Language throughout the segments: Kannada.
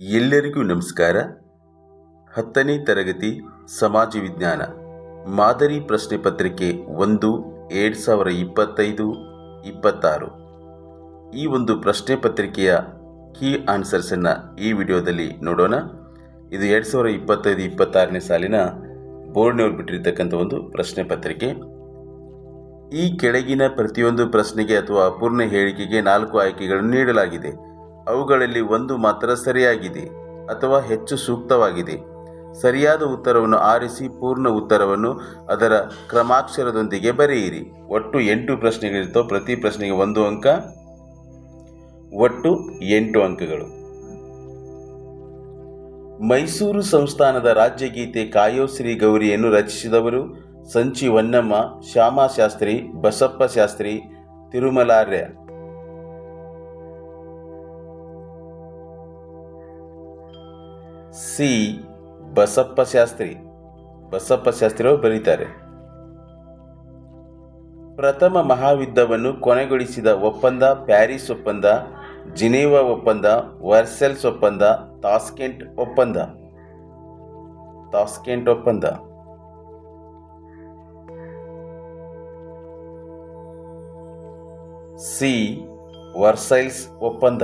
ಎಲ್ಲರಿಗೂ ನಮಸ್ಕಾರ. ಹತ್ತನೇ ತರಗತಿ ಸಮಾಜ ವಿಜ್ಞಾನ. ಮಾದರಿ ಪ್ರಶ್ನೆ ಪತ್ರಿಕೆ ಒಂದು, ಎರಡು ಸಾವಿರ ಇಪ್ಪತ್ತೈದು, ಇಪ್ಪತ್ತಾರು. ಈ ಒಂದು ಪ್ರಶ್ನೆ ಪತ್ರಿಕೆಯ ಕೀ ಆನ್ಸರ್ಸನ್ನು ಈ ವಿಡಿಯೋದಲ್ಲಿ ನೋಡೋಣ. ಇದು ಎರಡು ಸಾವಿರ ಇಪ್ಪತ್ತೈದು, ಇಪ್ಪತ್ತಾರನೇ ಸಾಲಿನ ಬೋರ್ಡ್ನವ್ರು ಬಿಟ್ಟಿರ್ತಕ್ಕಂಥ ಒಂದು ಪ್ರಶ್ನೆ ಪತ್ರಿಕೆ. ಈ ಕೆಳಗಿನ ಪ್ರತಿಯೊಂದು ಪ್ರಶ್ನೆಗೆ ಅಥವಾ ಅಪೂರ್ಣ ಹೇಳಿಕೆಗೆ ನಾಲ್ಕು ಆಯ್ಕೆಗಳನ್ನು ನೀಡಲಾಗಿದೆ. ಅವುಗಳಲ್ಲಿ ಒಂದು ಮಾತ್ರ ಸರಿಯಾಗಿದೆ ಅಥವಾ ಹೆಚ್ಚು ಸೂಕ್ತವಾಗಿದೆ. ಸರಿಯಾದ ಉತ್ತರವನ್ನು ಆರಿಸಿ ಪೂರ್ಣ ಉತ್ತರವನ್ನು ಅದರ ಕ್ರಮಾಕ್ಷರದೊಂದಿಗೆ ಬರೆಯಿರಿ. ಒಟ್ಟು ಎಂಟು ಪ್ರಶ್ನೆಗಳಿರ್ತವೆ ಪ್ರತಿ ಪ್ರಶ್ನೆಗೆ ಒಂದು ಅಂಕ. ಒಟ್ಟು ಎಂಟು ಅಂಕಗಳು. ಮೈಸೂರು ಸಂಸ್ಥಾನದ ರಾಜ್ಯಗೀತೆ ಕಾಯೋಶ್ರೀ ಗೌರಿಯನ್ನು ರಚಿಸಿದವರು ಸಂಚಿ ಹೊನ್ನಮ್ಮ ಶ್ಯಾಮಶಾಸ್ತ್ರಿ ಬಸಪ್ಪ ಶಾಸ್ತ್ರಿ, ತಿರುಮಲಾರ್ಯ. ಸಿ ಬಸಪ್ಪ ಶಾಸ್ತ್ರಿ. ಬಸಪ್ಪ ಶಾಸ್ತ್ರಿ ಅವರು ಬರೀತಾರೆ. ಪ್ರಥಮ ಮಹಾಯುದ್ಧವನ್ನು ಕೊನೆಗೊಳಿಸಿದ ಒಪ್ಪಂದ, ಪ್ಯಾರಿಸ್ ಒಪ್ಪಂದ, ಜಿನೇವಾ ಒಪ್ಪಂದ, ವರ್ಸೆಲ್ಸ್ ಒಪ್ಪಂದ ತಾಸ್ಕೆಂಟ್ ಒಪ್ಪಂದ. ತಾಸ್ಕೆಂಟ್ ಒಪ್ಪಂದ. ಸಿ ವರ್ಸೈಲ್ಸ್ ಒಪ್ಪಂದ.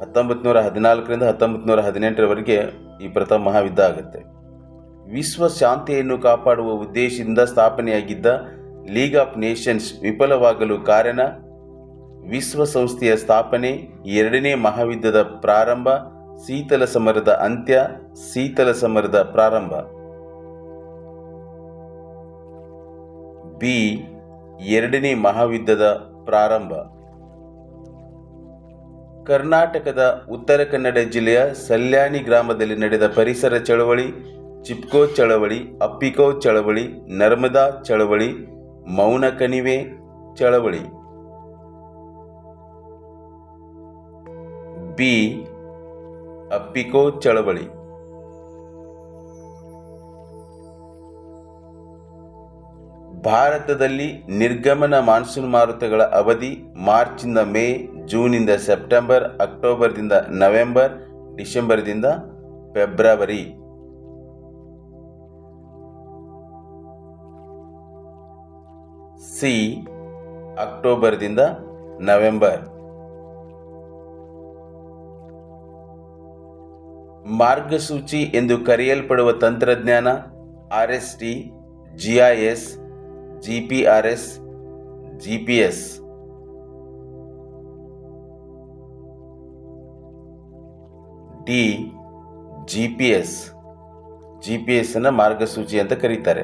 ಹತ್ತೊಂಬತ್ತು ನೂರ ಹದಿನಾಲ್ಕರಿಂದ ಹತ್ತೊಂಬತ್ತು ನೂರ ಹದಿನೆಂಟರವರೆಗೆ ಈ ಪ್ರಥಮ ಮಹಾಯುದ್ಧ ಆಗುತ್ತೆ ವಿಶ್ವ ಶಾಂತಿಯನ್ನು ಕಾಪಾಡುವ ಉದ್ದೇಶದಿಂದ ಸ್ಥಾಪನೆಯಾಗಿದ್ದ ಲೀಗ್ ಆಫ್ ನೇಷನ್ಸ್ ವಿಫಲವಾಗಲು ಕಾರಣ ವಿಶ್ವಸಂಸ್ಥೆಯ ಸ್ಥಾಪನೆ, ಎರಡನೇ ಮಹಾಯುದ್ಧದ ಪ್ರಾರಂಭ, ಶೀತಲ ಸಮರದ ಅಂತ್ಯ, ಶೀತಲ ಸಮರದ ಪ್ರಾರಂಭ. ಬಿ, ಎರಡನೇ ಮಹಾಯುದ್ಧದ ಪ್ರಾರಂಭ. ಕರ್ನಾಟಕದ ಉತ್ತರ ಕನ್ನಡ ಜಿಲ್ಲೆಯ ಸಲ್ಯಾಣಿ ಗ್ರಾಮದಲ್ಲಿ ನಡೆದ ಪರಿಸರ ಚಳವಳಿ, ಚಿಪ್ಕೋ ಚಳವಳಿ, ಅಪ್ಪಿಕೋ ಚಳವಳಿ, ನರ್ಮದಾ ಚಳವಳಿ, ಮೌನ ಕಣಿವೆ ಚಳವಳಿ. ಬಿ. ಅಪ್ಪಿಕೋ ಚಳವಳಿ. ಭಾರತದಲ್ಲಿ ನಿರ್ಗಮನ ಮಾನ್ಸೂನ್ ಮಾರುತಗಳ ಅವಧಿ ಮಾರ್ಚಿಂದ ಮೇ ಜೂನಿಂದ ಸೆಪ್ಟೆಂಬರ್, ಅಕ್ಟೋಬರ್ದಿಂದ ನವೆಂಬರ್, ಡಿಸೆಂಬರ್ದಿಂದ ಫೆಬ್ರವರಿ. ಸಿ, ಅಕ್ಟೋಬರ್ದಿಂದ ನವೆಂಬರ್. ಮಾರ್ಗಸೂಚಿ ಎಂದು ಕರೆಯಲ್ಪಡುವ ತಂತ್ರಜ್ಞಾನ, R S T, G I S, G P R S, G P S. D G P S G P S ಅನ್ನು ಮಾರ್ಗಸೂಚಿ ಅಂತ ಕರೀತಾರೆ.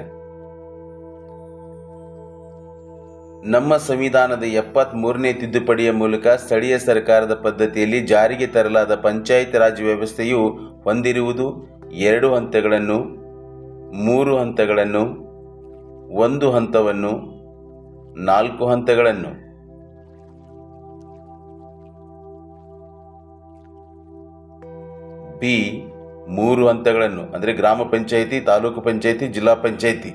ನಮ್ಮ ಸಂವಿಧಾನದ ಎಪ್ಪತ್ತ್ ಮೂರನೇ ತಿದ್ದುಪಡಿಯ ಮೂಲಕ ಸ್ಥಳೀಯ ಸರ್ಕಾರದ ಪದ್ಧತಿಯಲ್ಲಿ ಜಾರಿಗೆ ತರಲಾದ ಪಂಚಾಯತ್ ರಾಜ್ ವ್ಯವಸ್ಥೆಯು ಹೊಂದಿರುವುದು ಎರಡು ಹಂತಗಳನ್ನು, ಮೂರು ಹಂತಗಳನ್ನು, ಒಂದು ಹಂತವನ್ನು, ನಾಲ್ಕು ಹಂತಗಳನ್ನು. ಬಿ ಮೂರು ಹಂತಗಳನ್ನು, ಅಂದರೆ ಗ್ರಾಮ ಪಂಚಾಯಿತಿ, ತಾಲೂಕು ಪಂಚಾಯಿತಿ, ಜಿಲ್ಲಾ ಪಂಚಾಯಿತಿ.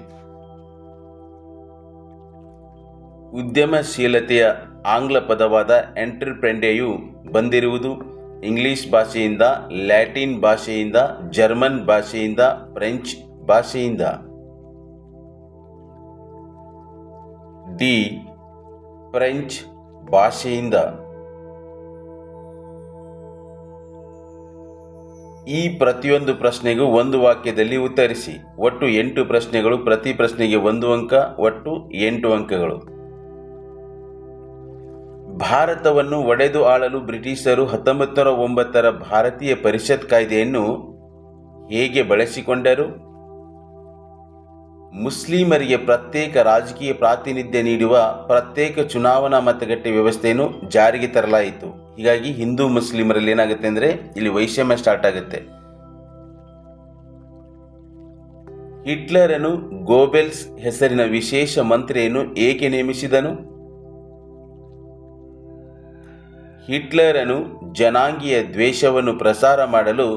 ಉದ್ಯಮಶೀಲತೆಯ ಆಂಗ್ಲ ಪದವಾದ ಎಂಟರ್ಪ್ರೆಂಡೆಯು ಬಂದಿರುವುದು ಇಂಗ್ಲಿಷ್ ಭಾಷೆಯಿಂದ, ಲ್ಯಾಟಿನ್ ಭಾಷೆಯಿಂದ, ಜರ್ಮನ್ ಭಾಷೆಯಿಂದ, ಫ್ರೆಂಚ್ ಭಾಷೆಯಿಂದ. ಡಿ ಫ್ರೆಂಚ್ ಭಾಷೆಯಿಂದ. ಈ ಪ್ರತಿಯೊಂದು ಪ್ರಶ್ನೆಗೂ ಒಂದು ವಾಕ್ಯದಲ್ಲಿ ಉತ್ತರಿಸಿ. ಒಟ್ಟು ಎಂಟು ಪ್ರಶ್ನೆಗಳು ಪ್ರತಿ ಪ್ರಶ್ನೆಗೆ ಒಂದು ಅಂಕ, ಒಟ್ಟು ಎಂಟು ಅಂಕಗಳು. ಭಾರತವನ್ನು ಒಡೆದು ಆಳಲು ಬ್ರಿಟಿಷರು ಹತ್ತೊಂಬತ್ತು ನೂರ ಒಂಬತ್ತರ ಭಾರತೀಯ ಪರಿಷತ್ ಕಾಯ್ದೆಯನ್ನು ಹೇಗೆ ಬಳಸಿಕೊಂಡರು? ಮುಸ್ಲಿಮರಿಗೆ ಪ್ರತ್ಯೇಕ ರಾಜಕೀಯ ಪ್ರಾತಿನಿಧ್ಯ ನೀಡುವ ಪ್ರತ್ಯೇಕ ಚುನಾವಣಾ ಮತಗಟ್ಟೆ ವ್ಯವಸ್ಥೆಯನ್ನು ಜಾರಿಗೆ ತರಲಾಯಿತು. ಹೀಗಾಗಿ ಹಿಂದೂ ಮುಸ್ಲಿಮರಲ್ಲಿ ಏನಾಗುತ್ತೆ ಅಂದರೆ ಇಲ್ಲಿ ವೈಷಮ್ಯ ಸ್ಟಾರ್ಟ್ ಆಗುತ್ತೆ. ಹಿಟ್ಲರನು ಗೋಬೆಲ್ಸ್ ಹೆಸರಿನ ವಿಶೇಷ ಮಂತ್ರಿಯನ್ನು ಏಕೆ ನೇಮಿಸಿದನು? ಹಿಟ್ಲರನು ಜನಾಂಗೀಯ ದ್ವೇಷವನ್ನು ಪ್ರಸಾರ ಮಾಡಲು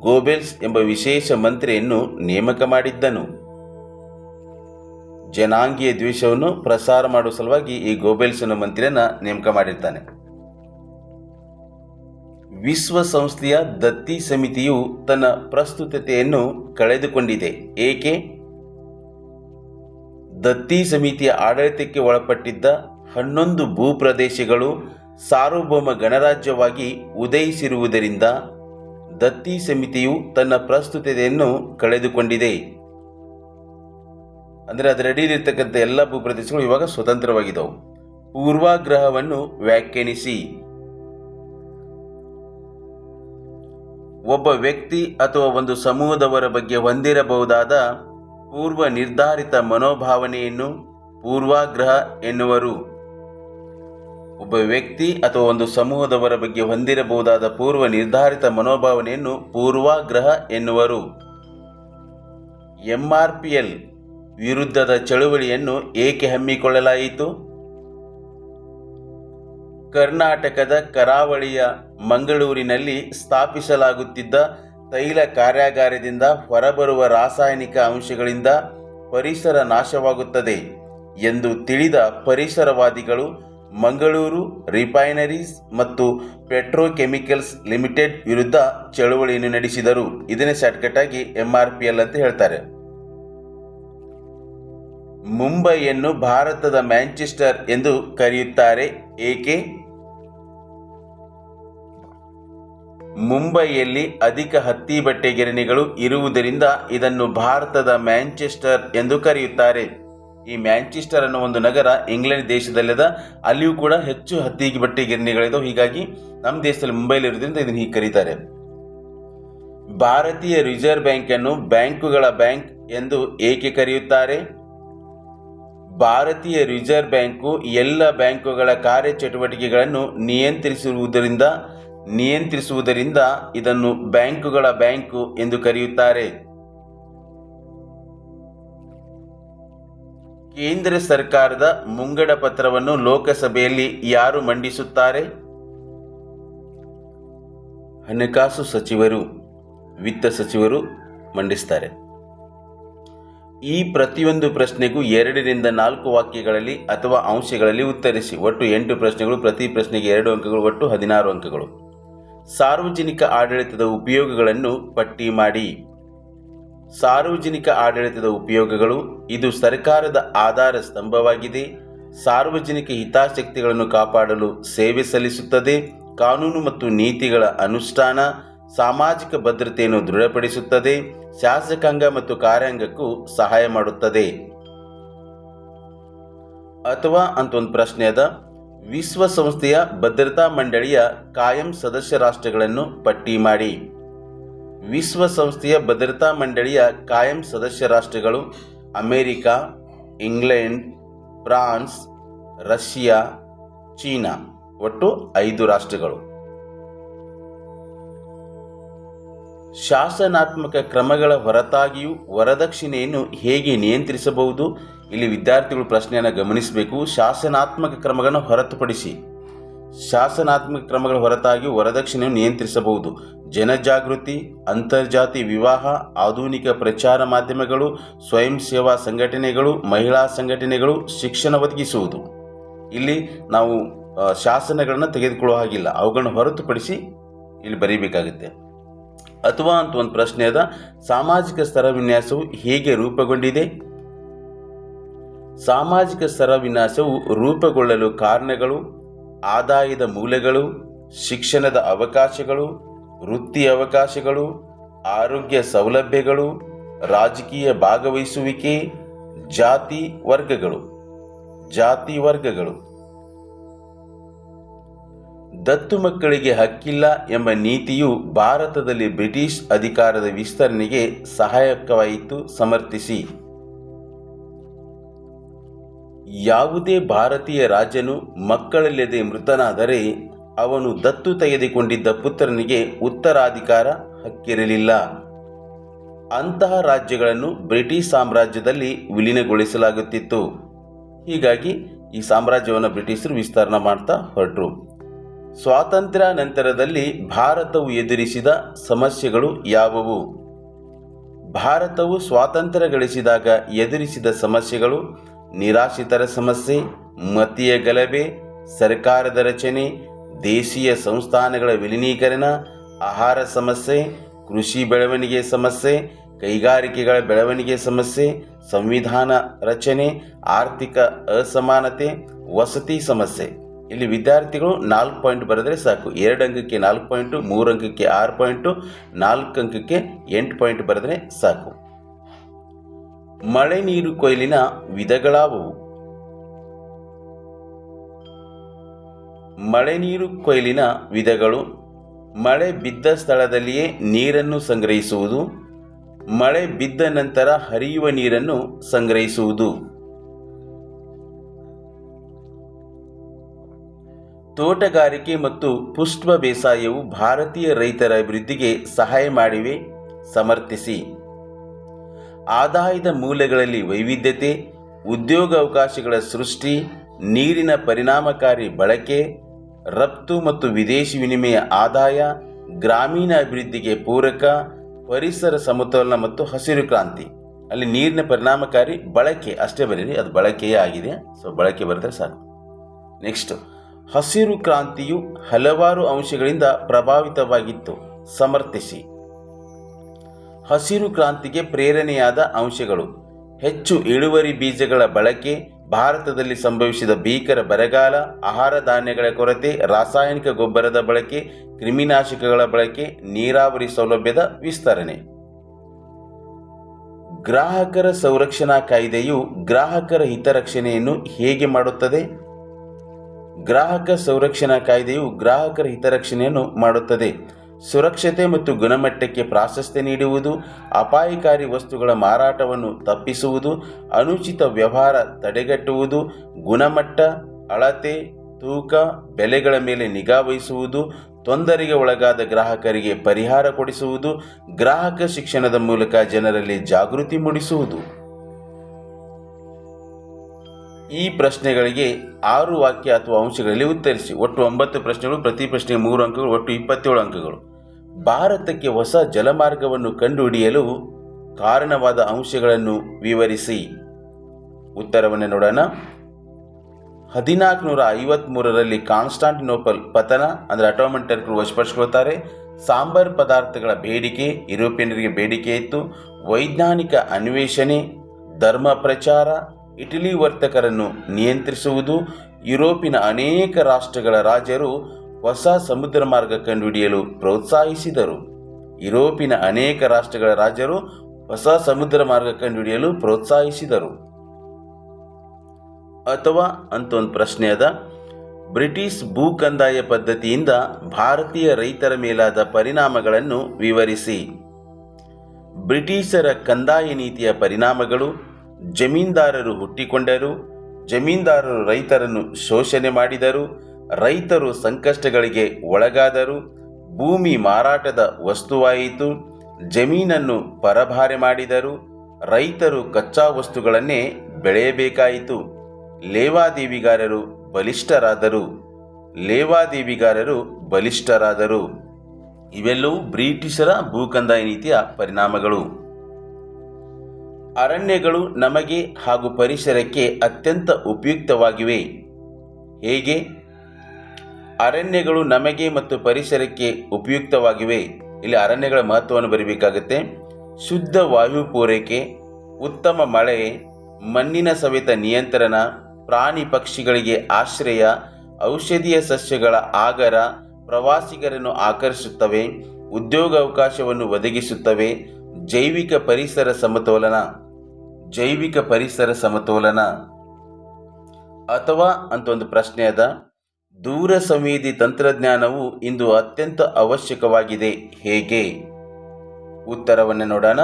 ಗೋಬೆಲ್ಸ್ ಎಂಬ ವಿಶೇಷ ಮಂತ್ರಿಯನ್ನು ನೇಮಕ ಮಾಡಿದ್ದನು. ಜನಾಂಗೀಯ ದ್ವೇಷವನ್ನು ಪ್ರಸಾರ ಮಾಡುವ ಸಲುವಾಗಿ ಈ ಗೋಬೆಲ್ಸ್ ಅನ್ನೋ ಮಂತ್ರಿಯನ್ನು ನೇಮಕ ಮಾಡಿರ್ತಾನೆ. ವಿಶ್ವಸಂಸ್ಥೆಯ ದತ್ತಿ ಸಮಿತಿಯು ತನ್ನ ಪ್ರಸ್ತುತತೆಯನ್ನು ಕಳೆದುಕೊಂಡಿದೆ. ಏಕೆ? ದತ್ತಿ ಸಮಿತಿಯ ಆಡಳಿತಕ್ಕೆ ಒಳಪಟ್ಟಿದ್ದ ಹನ್ನೊಂದು ಭೂಪ್ರದೇಶಗಳು ಸಾರ್ವಭೌಮ ಗಣರಾಜ್ಯವಾಗಿ ಉದಯಿಸಿರುವುದರಿಂದ ದತ್ತಿ ಸಮಿತಿಯು ತನ್ನ ಪ್ರಸ್ತುತತೆಯನ್ನು ಕಳೆದುಕೊಂಡಿದೆ. ಅಂದರೆ ಅದರಡಿಯಲ್ಲಿರ್ತಕ್ಕಂಥ ಎಲ್ಲ ಭೂಪ್ರದೇಶಗಳು ಇವಾಗ ಸ್ವತಂತ್ರವಾಗಿದ್ದವು. ಪೂರ್ವಾಗ್ರಹವನ್ನು ವ್ಯಾಖ್ಯಾನಿಸಿ. ಒಬ್ಬ ವ್ಯಕ್ತಿ ಅಥವಾ ಒಂದು ಸಮೂಹದವರ ಬಗ್ಗೆ ಹೊಂದಿರಬಹುದಾದ ಪೂರ್ವ ನಿರ್ಧಾರಿತ ಮನೋಭಾವನೆಯನ್ನು ಪೂರ್ವಾಗ್ರಹ ಎನ್ನುವರು. ಒಬ್ಬ ವ್ಯಕ್ತಿ ಅಥವಾ ಒಂದು ಸಮೂಹದವರ ಬಗ್ಗೆ ಹೊಂದಿರಬಹುದಾದ ಪೂರ್ವ ನಿರ್ಧಾರಿತ ಮನೋಭಾವನೆಯನ್ನು ಪೂರ್ವಾಗ್ರಹ ಎನ್ನುವರು. ಎಂಆರ್ಪಿಎಲ್ ವಿರುದ್ಧದ ಚಳುವಳಿಯನ್ನು ಏಕೆ ಹಮ್ಮಿಕೊಳ್ಳಲಾಯಿತು? ಕರ್ನಾಟಕದ ಕರಾವಳಿಯ ಮಂಗಳೂರಿನಲ್ಲಿ ಸ್ಥಾಪಿಸಲಾಗುತ್ತಿದ್ದ ತೈಲ ಕಾರ್ಯಾಗಾರದಿಂದ ಹೊರಬರುವ ರಾಸಾಯನಿಕ ಅಂಶಗಳಿಂದ ಪರಿಸರ ನಾಶವಾಗುತ್ತದೆ ಎಂದು ತಿಳಿದ ಪರಿಸರವಾದಿಗಳು ಮಂಗಳೂರು ರಿಫೈನರೀಸ್ ಮತ್ತು ಪೆಟ್ರೋಕೆಮಿಕಲ್ಸ್ ಲಿಮಿಟೆಡ್ ವಿರುದ್ಧ ಚಳುವಳಿಯನ್ನು ನಡೆಸಿದರು. ಇದನ್ನೇ ಶಾರ್ಟ್ಕಟ್ ಆಗಿ ಎಂಆರ್ಪಿಎಲ್ ಅಂತ ಹೇಳ್ತಾರೆ. ಮುಂಬೈಯನ್ನು ಭಾರತದ ಮ್ಯಾಂಚೆಸ್ಟರ್ ಎಂದು ಕರೆಯುತ್ತಾರೆ. ಏಕೆ? ಮುಂಬೈಯಲ್ಲಿ ಅಧಿಕ ಹತ್ತಿ ಬಟ್ಟೆ ಗಿರಣಿಗಳು ಇರುವುದರಿಂದ ಇದನ್ನು ಭಾರತದ ಮ್ಯಾಂಚೆಸ್ಟರ್ ಎಂದು ಕರೆಯುತ್ತಾರೆ. ಈ ಮ್ಯಾಂಚೆಸ್ಟರ್ ಅನ್ನೋ ಒಂದು ನಗರ ಇಂಗ್ಲೆಂಡ್ ದೇಶದಲ್ಲಿದೆ. ಅಲ್ಲಿಯೂ ಕೂಡ ಹೆಚ್ಚು ಹತ್ತಿ ಬಟ್ಟೆ ಗಿರಣಿಗಳಿದಾವೆ ಹೀಗಾಗಿ ನಮ್ಮ ದೇಶದಲ್ಲಿ ಮುಂಬೈಲಿ ಇರೋದ್ರಿಂದ ಇದನ್ನು ಹೀಗೆ ಕರೀತಾರೆ. ಭಾರತೀಯ ರಿಸರ್ವ್ ಬ್ಯಾಂಕನ್ನು ಬ್ಯಾಂಕುಗಳ ಬ್ಯಾಂಕ್ ಎಂದು ಏಕೆ ಕರೆಯುತ್ತಾರೆ? ಭಾರತೀಯ ರಿಸರ್ವ್ ಬ್ಯಾಂಕು ಎಲ್ಲ ಬ್ಯಾಂಕುಗಳ ಕಾರ್ಯಚಟುವಟಿಕೆಗಳನ್ನು ನಿಯಂತ್ರಿಸುವುದರಿಂದ ನಿಯಂತ್ರಿಸುವುದರಿಂದ ಇದನ್ನು ಬ್ಯಾಂಕುಗಳ ಬ್ಯಾಂಕು ಎಂದು ಕರೆಯುತ್ತಾರೆ. ಕೇಂದ್ರ ಸರ್ಕಾರದ ಮುಂಗಡ ಪತ್ರವನ್ನು ಲೋಕಸಭೆಯಲ್ಲಿ ಯಾರು ಮಂಡಿಸುತ್ತಾರೆ? ಹಣಕಾಸು ಸಚಿವರು, ವಿತ್ತ ಸಚಿವರು ಮಂಡಿಸ್ತಾರೆ. ಈ ಪ್ರತಿಯೊಂದು ಪ್ರಶ್ನೆಗೂ ಎರಡರಿಂದ ನಾಲ್ಕು ವಾಕ್ಯಗಳಲ್ಲಿ ಅಥವಾ ಅಂಶಗಳಲ್ಲಿ ಉತ್ತರಿಸಿ. ಒಟ್ಟು ಎಂಟು ಪ್ರಶ್ನೆಗಳು, ಪ್ರತಿ ಪ್ರಶ್ನೆಗೆ ಎರಡು ಅಂಕಗಳು, ಒಟ್ಟು ಹದಿನಾರು ಅಂಕಗಳು. ಸಾರ್ವಜನಿಕ ಆಡಳಿತದ ಉಪಯೋಗಗಳನ್ನು ಪಟ್ಟಿ ಮಾಡಿ. ಸಾರ್ವಜನಿಕ ಆಡಳಿತದ ಉಪಯೋಗಗಳು, ಇದು ಸರ್ಕಾರದ ಆಧಾರ ಸ್ತಂಭವಾಗಿದೆ. ಸಾರ್ವಜನಿಕ ಹಿತಾಸಕ್ತಿಗಳನ್ನು ಕಾಪಾಡಲು ಸೇವೆ ಸಲ್ಲಿಸುತ್ತದೆ. ಕಾನೂನು ಮತ್ತು ನೀತಿಗಳ ಅನುಷ್ಠಾನ ಸಾಮಾಜಿಕ ಭದ್ರತೆಯನ್ನು ದೃಢಪಡಿಸುತ್ತದೆ, ಶಾಸಕಾಂಗ ಮತ್ತು ಕಾರ್ಯಾಂಗಕ್ಕೂ ಸಹಾಯ ಮಾಡುತ್ತದೆ. ಅಥವಾ ಅಂತ ಒಂದು ಪ್ರಶ್ನೆ ಅದ, ವಿಶ್ವಸಂಸ್ಥೆಯ ಭದ್ರತಾ ಮಂಡಳಿಯ ಕಾಯಂ ಸದಸ್ಯ ರಾಷ್ಟ್ರಗಳನ್ನು ಪಟ್ಟಿ ಮಾಡಿ. ವಿಶ್ವಸಂಸ್ಥೆಯ ಭದ್ರತಾ ಮಂಡಳಿಯ ಕಾಯಂ ಸದಸ್ಯ ರಾಷ್ಟ್ರಗಳು America, England, France, Russia, China, ಒಟ್ಟು ಐದು ರಾಷ್ಟ್ರಗಳು. ಶಾಸನಾತ್ಮಕ ಕ್ರಮಗಳ ಹೊರತಾಗಿಯೂ ವರದಕ್ಷಿಣೆಯನ್ನು ಹೇಗೆ ನಿಯಂತ್ರಿಸಬಹುದು? ಇಲ್ಲಿ ವಿದ್ಯಾರ್ಥಿಗಳು ಪ್ರಶ್ನೆಯನ್ನು ಗಮನಿಸಬೇಕು. ಶಾಸನಾತ್ಮಕ ಕ್ರಮಗಳನ್ನು ಹೊರತುಪಡಿಸಿ. ಶಾಸನಾತ್ಮಕ ಕ್ರಮಗಳ ಹೊರತಾಗಿಯೂ ವರದಕ್ಷಿಣೆಯನ್ನು ನಿಯಂತ್ರಿಸಬಹುದು. ಜನಜಾಗೃತಿ, ಅಂತರ್ಜಾತಿ ವಿವಾಹ, ಆಧುನಿಕ ಪ್ರಚಾರ ಮಾಧ್ಯಮಗಳು, ಸ್ವಯಂ ಸೇವಾ ಸಂಘಟನೆಗಳು, ಮಹಿಳಾ ಸಂಘಟನೆಗಳು ಶಿಕ್ಷಣ ಒದಗಿಸುವುದು. ಇಲ್ಲಿ ನಾವು ಶಾಸನಗಳನ್ನು ತೆಗೆದುಕೊಳ್ಳುವ ಹಾಗಿಲ್ಲ. ಅವುಗಳನ್ನು ಹೊರತುಪಡಿಸಿ ಇಲ್ಲಿ ಬರೀಬೇಕಾಗುತ್ತೆ. ಅಥವಾ ಅಂತ ಒಂದು ಪ್ರಶ್ನೆ ಅದ, ಸಾಮಾಜಿಕ ಸ್ತರ ವಿನ್ಯಾಸವು ಹೇಗೆ ರೂಪುಗೊಂಡಿದೆ? ಸಾಮಾಜಿಕ ಸ್ತರ ವಿನ್ಯಾಸವು ರೂಪುಗೊಳ್ಳಲು ಕಾರಣಗಳು, ಆದಾಯದ ಮೂಲಗಳು, ಶಿಕ್ಷಣದ ಅವಕಾಶಗಳು, ವೃತ್ತಿ ಅವಕಾಶಗಳು, ಆರೋಗ್ಯ ಸೌಲಭ್ಯಗಳು, ರಾಜಕೀಯ ಭಾಗವಹಿಸುವಿಕೆ, ಜಾತಿ ವರ್ಗಗಳು. ಜಾತಿ ವರ್ಗಗಳು. ದತ್ತು ಮಕ್ಕಳಿಗೆ ಹಕ್ಕಿಲ್ಲ ಎಂಬ ನೀತಿಯು ಭಾರತದಲ್ಲಿ ಬ್ರಿಟಿಷ್ ಅಧಿಕಾರದ ವಿಸ್ತರಣೆಗೆ ಸಹಾಯಕವಾಯಿತು, ಸಮರ್ಥಿಸಿ. ಯಾವುದೇ ಭಾರತೀಯ ರಾಜನು ಮಕ್ಕಳಿಲ್ಲದೆ ಮೃತನಾದರೆ ಅವನು ದತ್ತು ತೆಗೆದುಕೊಂಡಿದ್ದ ಪುತ್ರನಿಗೆ ಉತ್ತರಾಧಿಕಾರ ಹಕ್ಕಿರಲಿಲ್ಲ. ಅಂತಹ ರಾಜ್ಯಗಳನ್ನು ಬ್ರಿಟಿಷ್ ಸಾಮ್ರಾಜ್ಯದಲ್ಲಿ ವಿಲೀನಗೊಳಿಸಲಾಗುತ್ತಿತ್ತು. ಹೀಗಾಗಿ ಈ ಸಾಮ್ರಾಜ್ಯವನ್ನು ಬ್ರಿಟಿಷರು ವಿಸ್ತರಣೆ ಮಾಡ್ತಾ ಹೊರಟರು. ಸ್ವಾತಂತ್ರ್ಯ ನಂತರದಲ್ಲಿ ಭಾರತವು ಎದುರಿಸಿದ ಸಮಸ್ಯೆಗಳು ಯಾವುವು? ಭಾರತವು ಸ್ವಾತಂತ್ರ್ಯ ಗಳಿಸಿದಾಗ ಎದುರಿಸಿದ ಸಮಸ್ಯೆಗಳು ನಿರಾಶ್ರಿತರ ಸಮಸ್ಯೆ, ಮತೀಯ ಗಲಭೆ, ಸರ್ಕಾರದ ರಚನೆ, ದೇಶೀಯ ಸಂಸ್ಥಾನಗಳ ವಿಲೀನೀಕರಣ, ಆಹಾರ ಸಮಸ್ಯೆ, ಕೃಷಿ ಬೆಳವಣಿಗೆ ಸಮಸ್ಯೆ, ಕೈಗಾರಿಕೆಗಳ ಬೆಳವಣಿಗೆ ಸಮಸ್ಯೆ, ಸಂವಿಧಾನ ರಚನೆ, ಆರ್ಥಿಕ ಅಸಮಾನತೆ, ವಸತಿ ಸಮಸ್ಯೆ. ಇಲ್ಲಿ ವಿದ್ಯಾರ್ಥಿಗಳು ನಾಲ್ಕು ಪಾಯಿಂಟ್ ಬರೆದರೆ ಸಾಕು. ಎರಡು ಅಂಕಕ್ಕೆ ನಾಲ್ಕು ಪಾಯಿಂಟು, ಮೂರು ಅಂಕಕ್ಕೆ ಆರು ಪಾಯಿಂಟು, ನಾಲ್ಕು ಅಂಕಕ್ಕೆ ಎಂಟು ಪಾಯಿಂಟ್ ಬರೆದರೆ ಸಾಕು. ಮಳೆ ನೀರು ಕೊಯ್ಲಿನ ವಿಧಗಳಾವುವು? ಮಳೆ ನೀರು ಕೊಯ್ಲಿನ ವಿಧಗಳು. ಮಳೆ ಬಿದ್ದ ಸ್ಥಳದಲ್ಲಿಯೇ ನೀರನ್ನು ಸಂಗ್ರಹಿಸುವುದು. ಮಳೆ ಬಿದ್ದ ನಂತರ ಹರಿಯುವ ನೀರನ್ನು ಸಂಗ್ರಹಿಸುವುದು. ತೋಟಗಾರಿಕೆ ಮತ್ತು ಪುಷ್ಪ ಬೇಸಾಯವು ಭಾರತೀಯ ರೈತರ ಅಭಿವೃದ್ಧಿಗೆ ಸಹಾಯ ಮಾಡಿವೆ, ಸಮರ್ಥಿಸಿ. ಆದಾಯದ ಮೂಲಗಳಲ್ಲಿ ವೈವಿಧ್ಯತೆ, ಉದ್ಯೋಗಾವಕಾಶಗಳ ಸೃಷ್ಟಿ, ನೀರಿನ ಪರಿಣಾಮಕಾರಿ ಬಳಕೆ, ರಫ್ತು ಮತ್ತು ವಿದೇಶಿ ವಿನಿಮಯ ಆದಾಯ, ಗ್ರಾಮೀಣ ಅಭಿವೃದ್ಧಿಗೆ ಪೂರಕ ಪರಿಸರ ಸಮತೋಲನ ಮತ್ತು ಹಸಿರು ಕ್ರಾಂತಿ. ಅಲ್ಲಿ ನೀರಿನ ಪರಿಣಾಮಕಾರಿ ಬಳಕೆ, ಅಷ್ಟೇ ಬರೀರಿ, ಅದು ಬಳಕೆಯೇ ಆಗಿದೆ. ಸೊ ಬಳಕೆ ಬರೆದ್ರೆ ಸಾಕು. ನೆಕ್ಸ್ಟ್ ಹಸಿರು ಕ್ರಾಂತಿಯು ಹಲವಾರು ಅಂಶಗಳಿಂದ ಪ್ರಭಾವಿತವಾಗಿತ್ತು. ಸಮರ್ಥಿಸಿ. ಹಸಿರು ಕ್ರಾಂತಿಗೆ ಪ್ರೇರಣೆಯಾದ ಅಂಶಗಳು. ಹೆಚ್ಚು ಇಳುವರಿ ಬೀಜಗಳ ಬಳಕೆ, ಭಾರತದಲ್ಲಿ ಸಂಭವಿಸಿದ ಭೀಕರ ಬರಗಾಲ, ಆಹಾರ ಧಾನ್ಯಗಳ ಕೊರತೆ, ರಾಸಾಯನಿಕ ಗೊಬ್ಬರದ ಬಳಕೆ, ಕ್ರಿಮಿನಾಶಕಗಳ ಬಳಕೆ, ನೀರಾವರಿ ಸೌಲಭ್ಯದ ವಿಸ್ತರಣೆ. ಗ್ರಾಹಕರ ಸಂರಕ್ಷಣಾ ಕಾಯ್ದೆಯು ಗ್ರಾಹಕರ ಹಿತರಕ್ಷಣೆಯನ್ನು ಹೇಗೆ ಮಾಡುತ್ತದೆ? ಗ್ರಾಹಕ ಸಂರಕ್ಷಣಾ ಕಾಯ್ದೆಯು ಗ್ರಾಹಕರ ಹಿತರಕ್ಷಣೆಯನ್ನು ಮಾಡುತ್ತದೆ. ಸುರಕ್ಷತೆ ಮತ್ತು ಗುಣಮಟ್ಟಕ್ಕೆ ಪ್ರಾಶಸ್ತ್ಯ ನೀಡುವುದು, ಅಪಾಯಕಾರಿ ವಸ್ತುಗಳ ಮಾರಾಟವನ್ನು ತಪ್ಪಿಸುವುದು, ಅನುಚಿತ ವ್ಯವಹಾರ ತಡೆಗಟ್ಟುವುದು, ಗುಣಮಟ್ಟ, ಅಳತೆ, ತೂಕ, ಬೆಲೆಗಳ ಮೇಲೆ ನಿಗಾ ವಹಿಸುವುದು, ತೊಂದರೆಗೆ ಒಳಗಾದ ಗ್ರಾಹಕರಿಗೆ ಪರಿಹಾರ ಕೊಡಿಸುವುದು, ಗ್ರಾಹಕ ಶಿಕ್ಷಣದ ಮೂಲಕ ಜನರಲ್ಲಿ ಜಾಗೃತಿ ಮೂಡಿಸುವುದು. ಈ ಪ್ರಶ್ನೆಗಳಿಗೆ ಆರು ವಾಕ್ಯ ಅಥವಾ ಅಂಶಗಳಲ್ಲಿ ಉತ್ತರಿಸಿ. ಒಟ್ಟು ಒಂಬತ್ತು ಪ್ರಶ್ನೆಗಳು, ಪ್ರತಿ ಪ್ರಶ್ನೆಗೆ ಮೂರು ಅಂಕಗಳು, ಒಟ್ಟು ಇಪ್ಪತ್ತೇಳು ಅಂಕಗಳು. ಭಾರತಕ್ಕೆ ಹೊಸ ಜಲಮಾರ್ಗವನ್ನು ಕಂಡುಹಿಡಿಯಲು ಕಾರಣವಾದ ಅಂಶಗಳನ್ನು ವಿವರಿಸಿ. ಉತ್ತರವನ್ನು ನೋಡೋಣ. ಹದಿನಾಲ್ಕುನೂರ ಐವತ್ತ್ಮೂರರಲ್ಲಿ ಕಾನ್ಸ್ಟಾಂಟಿನೋಪಲ್ ಪತನ, ಅಂದರೆ ಅಟೋಮನ್ ಟರ್ಕರು ವಶಪಡಿಸ್ಕೊಳ್ತಾರೆ ಸಾಂಬಾರ್ ಪದಾರ್ಥಗಳ ಬೇಡಿಕೆ ಯುರೋಪಿಯನ್ನರಿಗೆ ಬೇಡಿಕೆ ಇತ್ತು. ವೈಜ್ಞಾನಿಕ ಅನ್ವೇಷಣೆ, ಧರ್ಮ ಪ್ರಚಾರ ಇಟಲಿ ವರ್ತಕರನ್ನು ನಿಯಂತ್ರಿಸುವುದು, ಯುರೋಪಿನ ಅನೇಕ ರಾಷ್ಟ್ರಗಳ ರಾಜರು ಹೊಸ ಸಮುದ್ರ ಮಾರ್ಗ ಕಂಡುಹಿಡಿಯಲು ಪ್ರೋತ್ಸಾಹಿಸಿದರು. ಯುರೋಪಿನ ಅನೇಕ ರಾಷ್ಟ್ರಗಳ ರಾಜರು ಹೊಸ ಸಮುದ್ರ ಮಾರ್ಗ ಕಂಡುಹಿಡಿಯಲು ಪ್ರೋತ್ಸಾಹಿಸಿದರು. ಅಥವಾ ಅಂತ ಒಂದು ಪ್ರಶ್ನೆ ಅದ ಬ್ರಿಟಿಷ್ ಭೂ ಕಂದಾಯ ಪದ್ಧತಿಯಿಂದ ಭಾರತೀಯ ರೈತರ ಮೇಲಾದ ಪರಿಣಾಮಗಳನ್ನು ವಿವರಿಸಿ. ಬ್ರಿಟಿಷರ ಕಂದಾಯ ನೀತಿಯ ಪರಿಣಾಮಗಳು ಜಮೀನ್ದಾರರು ಹುಟ್ಟಿಕೊಂಡರು, ಜಮೀನ್ದಾರರು ರೈತರನ್ನು ಶೋಷಣೆ ಮಾಡಿದರು, ರೈತರು ಸಂಕಷ್ಟಗಳಿಗೆ ಒಳಗಾದರು, ಭೂಮಿ ಮಾರಾಟದ ವಸ್ತುವಾಯಿತು, ಜಮೀನನ್ನು ಪರಭಾರೆ ಮಾಡಿದರು, ರೈತರು ಕಚ್ಚಾ ವಸ್ತುಗಳನ್ನೇ ಬೆಳೆಯಬೇಕಾಯಿತು, ಲೇವಾದೇವಿಗಾರರು ಬಲಿಷ್ಠರಾದರು ಲೇವಾದೇವಿಗಾರರು ಬಲಿಷ್ಠರಾದರು. ಇವೆಲ್ಲವೂ ಬ್ರಿಟಿಷರ ಭೂಕಂದಾಯ ನೀತಿಯ ಪರಿಣಾಮಗಳು. ಅರಣ್ಯಗಳು ನಮಗೆ ಹಾಗೂ ಪರಿಸರಕ್ಕೆ ಅತ್ಯಂತ ಉಪಯುಕ್ತವಾಗಿವೆ. ಹೇಗೆ? ಅರಣ್ಯಗಳು ನಮಗೆ ಮತ್ತು ಪರಿಸರಕ್ಕೆ ಉಪಯುಕ್ತವಾಗಿವೆ. ಇಲ್ಲಿ ಅರಣ್ಯಗಳ ಮಹತ್ವವನ್ನು ಬರೀಬೇಕಾಗುತ್ತೆ. ಶುದ್ಧ ವಾಯು ಪೂರೈಕೆ, ಉತ್ತಮ ಮಳೆ, ಮಣ್ಣಿನ ಸವೆತ ನಿಯಂತ್ರಣ, ಪ್ರಾಣಿ ಪಕ್ಷಿಗಳಿಗೆ ಆಶ್ರಯ, ಔಷಧೀಯ ಸಸ್ಯಗಳ ಆಗರ, ಪ್ರವಾಸಿಗರನ್ನು ಆಕರ್ಷಿಸುತ್ತವೆ, ಉದ್ಯೋಗಾವಕಾಶವನ್ನು ಒದಗಿಸುತ್ತವೆ, ಜೈವಿಕ ಪರಿಸರ ಸಮತೋಲನ. ಜೈವಿಕ ಪರಿಸರ ಸಮತೋಲನ ಅಥವಾ ಅಂತ ಒಂದು ಪ್ರಶ್ನೆ ಅದ, ದೂರ ಸಂವೇದಿ ತಂತ್ರಜ್ಞಾನವು ಇಂದು ಅತ್ಯಂತ ಅವಶ್ಯಕವಾಗಿದೆ ಹೇಗೆ? ಉತ್ತರವನ್ನು ನೋಡೋಣ.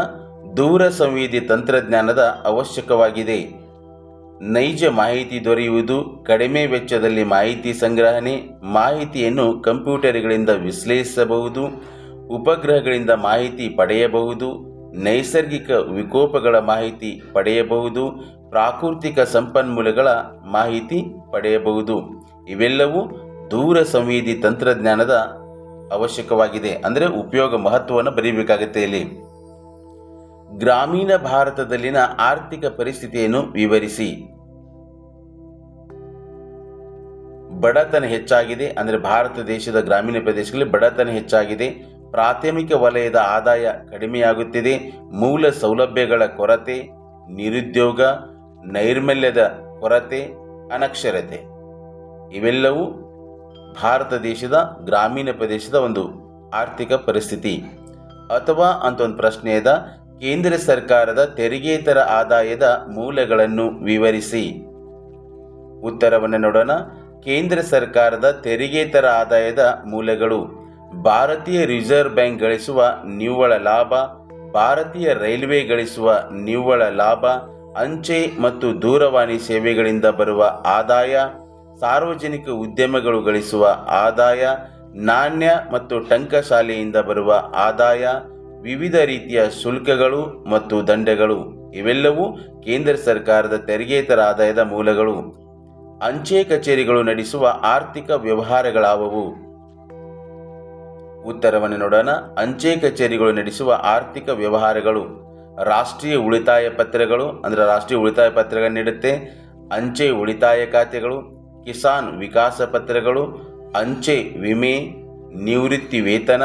ದೂರ ಸಂವೇದಿ ತಂತ್ರಜ್ಞಾನದ ಅವಶ್ಯಕವಾಗಿದೆ. ನೈಜ ಮಾಹಿತಿ ದೊರೆಯುವುದು, ಕಡಿಮೆ ವೆಚ್ಚದಲ್ಲಿ ಮಾಹಿತಿ ಸಂಗ್ರಹಣೆ, ಮಾಹಿತಿಯನ್ನು ಕಂಪ್ಯೂಟರ್ಗಳಿಂದ ವಿಶ್ಲೇಷಿಸಬಹುದು, ಉಪಗ್ರಹಗಳಿಂದ ಮಾಹಿತಿ ಪಡೆಯಬಹುದು ನೈಸರ್ಗಿಕ ವಿಕೋಪಗಳ ಮಾಹಿತಿ ಪಡೆಯಬಹುದು, ಪ್ರಾಕೃತಿಕ ಸಂಪನ್ಮೂಲಗಳ ಮಾಹಿತಿ ಪಡೆಯಬಹುದು. ಇವೆಲ್ಲವೂ ದೂರ ಸಂವೇದಿ ತಂತ್ರಜ್ಞಾನದ ಅವಶ್ಯಕವಾಗಿದೆ. ಅಂದರೆ ಉಪಯೋಗ ಮಹತ್ವವನ್ನು ಬರೀಬೇಕಾಗುತ್ತೆ ಇಲ್ಲಿ. ಗ್ರಾಮೀಣ ಭಾರತದಲ್ಲಿನ ಆರ್ಥಿಕ ಪರಿಸ್ಥಿತಿಯನ್ನು ವಿವರಿಸಿ. ಬಡತನ ಹೆಚ್ಚಾಗಿದೆ. ಅಂದರೆ ಭಾರತ ದೇಶದ ಗ್ರಾಮೀಣ ಪ್ರದೇಶಗಳಲ್ಲಿ ಬಡತನ ಹೆಚ್ಚಾಗಿದೆ. ಪ್ರಾಥಮಿಕ ವಲಯದ ಆದಾಯ ಕಡಿಮೆಯಾಗುತ್ತಿದೆ. ಮೂಲ ಸೌಲಭ್ಯಗಳ ಕೊರತೆ, ನಿರುದ್ಯೋಗ, ನೈರ್ಮಲ್ಯದ ಕೊರತೆ, ಅನಕ್ಷರತೆ ಇವೆಲ್ಲವೂ ಭಾರತ ದೇಶದ ಗ್ರಾಮೀಣ ಪ್ರದೇಶದ ಒಂದು ಆರ್ಥಿಕ ಪರಿಸ್ಥಿತಿ. ಅಥವಾ ಅಂತ ಒಂದು ಪ್ರಶ್ನೆ ಅದ, ಕೇಂದ್ರ ಸರ್ಕಾರದ ತೆರಿಗೆತರ ಆದಾಯದ ಮೂಲಗಳನ್ನು ವಿವರಿಸಿ. ಉತ್ತರವನ್ನು ನೋಡೋಣ. ಕೇಂದ್ರ ಸರ್ಕಾರದ ತೆರಿಗೆತರ ಆದಾಯದ ಮೂಲಗಳು. ಭಾರತೀಯ ರಿಸರ್ವ್ ಬ್ಯಾಂಕ್ ಗಳಿಸುವ ನಿವ್ವಳ ಲಾಭ, ಭಾರತೀಯ ರೈಲ್ವೆ ಗಳಿಸುವ ನಿವ್ವಳ ಲಾಭ, ಅಂಚೆ ಮತ್ತು ದೂರವಾಣಿ ಸೇವೆಗಳಿಂದ ಬರುವ ಆದಾಯ, ಸಾರ್ವಜನಿಕ ಉದ್ಯಮಗಳು ಗಳಿಸುವ ಆದಾಯ, ನಾಣ್ಯ ಮತ್ತು ಟಂಕಶಾಲೆಯಿಂದ ಬರುವ ಆದಾಯ, ವಿವಿಧ ರೀತಿಯ ಶುಲ್ಕಗಳು ಮತ್ತು ದಂಡಗಳು. ಇವೆಲ್ಲವೂ ಕೇಂದ್ರ ಸರ್ಕಾರದ ತೆರಿಗೆತರ ಆದಾಯದ ಮೂಲಗಳು. ಅಂಚೆ ಕಚೇರಿಗಳು ನಡೆಸುವ ಆರ್ಥಿಕ ವ್ಯವಹಾರಗಳಾವವು. ಉತ್ತರವನ್ನು ನೋಡೋಣ ಅಂಚೆ ಕಚೇರಿಗಳು ನಡೆಸುವ ಆರ್ಥಿಕ ವ್ಯವಹಾರಗಳು, ರಾಷ್ಟ್ರೀಯ ಉಳಿತಾಯ ಪತ್ರಗಳು ಅಂದರೆ ರಾಷ್ಟ್ರೀಯ ಉಳಿತಾಯ ಪತ್ರಗಳನ್ನು ನೀಡುತ್ತೆ, ಅಂಚೆ ಉಳಿತಾಯ ಖಾತೆಗಳು, ಕಿಸಾನ್ ವಿಕಾಸ ಪತ್ರಗಳು ಅಂಚೆ ವಿಮೆ, ನಿವೃತ್ತಿ ವೇತನ,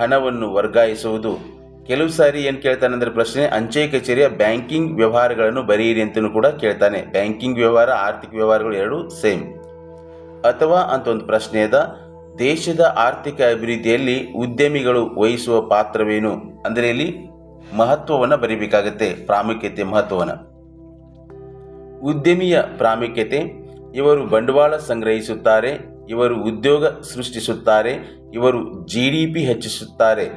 ಹಣವನ್ನು ವರ್ಗಾಯಿಸುವುದು. ಕೆಲವು ಸಾರಿ ಏನು ಕೇಳ್ತಾನೆ ಅಂದರೆ ಪ್ರಶ್ನೆ, ಅಂಚೆ ಕಚೇರಿಯ ಬ್ಯಾಂಕಿಂಗ್ ವ್ಯವಹಾರಗಳನ್ನು ಬರೆಯಿರಿ ಅಂತಲೂ ಕೂಡ ಕೇಳ್ತಾನೆ. ಬ್ಯಾಂಕಿಂಗ್ ವ್ಯವಹಾರ, ಆರ್ಥಿಕ ವ್ಯವಹಾರಗಳು ಎರಡು ಸೇಮ್. ಅಥವಾ ಅಂತ ಒಂದು ಪ್ರಶ್ನೆ ಅದ ದೇಶದ ಆರ್ಥಿಕ ಅಭಿವೃದ್ಧಿಯಲ್ಲಿ ಉದ್ಯಮಿಗಳು ವಹಿಸುವ ಪಾತ್ರವೇನು? ಅಂದರೆ ಇಲ್ಲಿ ಮಹತ್ವವನ್ನು ಬರೀಬೇಕಾಗತ್ತೆ, ಪ್ರಾಮುಖ್ಯತೆ ಮಹತ್ವವನ್ನು. ಉದ್ಯಮಿಯ ಪ್ರಾಮುಖ್ಯತೆ, ಇವರು ಬಂಡವಾಳ ಸಂಗ್ರಹಿಸುತ್ತಾರೆ, ಇವರು ಉದ್ಯೋಗ ಸೃಷ್ಟಿಸುತ್ತಾರೆ, ಇವರು ಜಿ ಡಿ ಪಿ ಹೆಚ್ಚಿಸುತ್ತಾರೆ.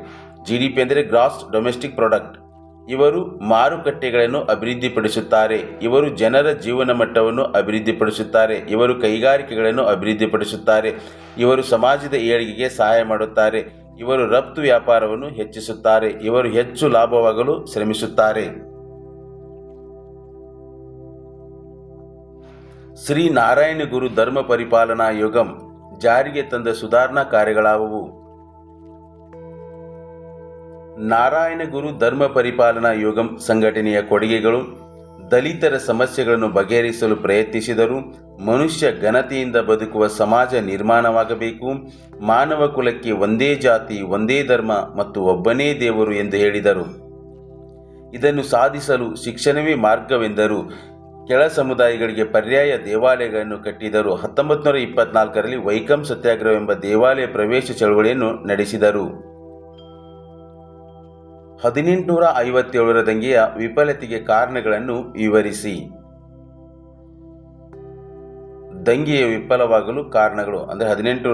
ಜಿ ಡಿ ಪಿ ಅಂದರೆ ಗ್ರಾಸ್ ಡೊಮೆಸ್ಟಿಕ್ ಪ್ರಾಡಕ್ಟ್ ಇವರು ಮಾರುಕಟ್ಟೆಗಳನ್ನು ಅಭಿವೃದ್ಧಿಪಡಿಸುತ್ತಾರೆ. ಇವರು ಜನರ ಜೀವನ ಮಟ್ಟವನ್ನು ಅಭಿವೃದ್ಧಿಪಡಿಸುತ್ತಾರೆ. ಇವರು ಕೈಗಾರಿಕೆಗಳನ್ನು ಅಭಿವೃದ್ಧಿಪಡಿಸುತ್ತಾರೆ. ಇವರು ಸಮಾಜದ ಏಳಿಗೆಗೆ ಸಹಾಯ ಮಾಡುತ್ತಾರೆ. ಇವರು ರಫ್ತು ವ್ಯಾಪಾರವನ್ನು ಹೆಚ್ಚಿಸುತ್ತಾರೆ. ಇವರು ಹೆಚ್ಚು ಲಾಭವಾಗಲು ಶ್ರಮಿಸುತ್ತಾರೆ. ಶ್ರೀ ನಾರಾಯಣ ಗುರು ಧರ್ಮ ಪರಿಪಾಲನಾ ಯೋಗಂ ಜಾರಿಗೆ ತಂದ ಸುಧಾರಣಾ ಕಾರ್ಯಗಳಾವುವು? ನಾರಾಯಣ ಗುರು ಧರ್ಮ ಪರಿಪಾಲನಾ ಯೋಗಂ ಸಂಘಟನೆಯ ಕೊಡುಗೆಗಳು, ದಲಿತರ ಸಮಸ್ಯೆಗಳನ್ನು ಬಗೆಹರಿಸಲು ಪ್ರಯತ್ನಿಸಿದರು ಮನುಷ್ಯ ಘನತೆಯಿಂದ ಬದುಕುವ ಸಮಾಜ ನಿರ್ಮಾಣವಾಗಬೇಕು. ಮಾನವ ಕುಲಕ್ಕೆ ಒಂದೇ ಜಾತಿ, ಒಂದೇ ಧರ್ಮ ಮತ್ತು ಒಬ್ಬನೇ ದೇವರು ಎಂದು ಹೇಳಿದರು. ಇದನ್ನು ಸಾಧಿಸಲು ಶಿಕ್ಷಣವೇ ಮಾರ್ಗವೆಂದರು. ಕೆಳ ಸಮುದಾಯಗಳಿಗೆ ಪರ್ಯಾಯ ದೇವಾಲಯಗಳನ್ನು ಕಟ್ಟಿದರು ಹತ್ತೊಂಬತ್ತು ನೂರ ಇಪ್ಪತ್ನಾಲ್ಕರಲ್ಲಿ ವೈಕಂ ಸತ್ಯಾಗ್ರಹ ಎಂಬ ದೇವಾಲಯ ಪ್ರವೇಶ ಚಳವಳಿಯನ್ನು ನಡೆಸಿದರು. ಹದಿನೆಂಟುನೂರ ಐವತ್ತೇಳರ ದಂಗೆಯ ವಿಫಲತೆಗೆ ಕಾರಣಗಳನ್ನು ವಿವರಿಸಿ. ದಂಗೆಯ ವಿಫಲವಾಗಲು ಕಾರಣಗಳು, ಅಂದರೆ ಹದಿನೆಂಟು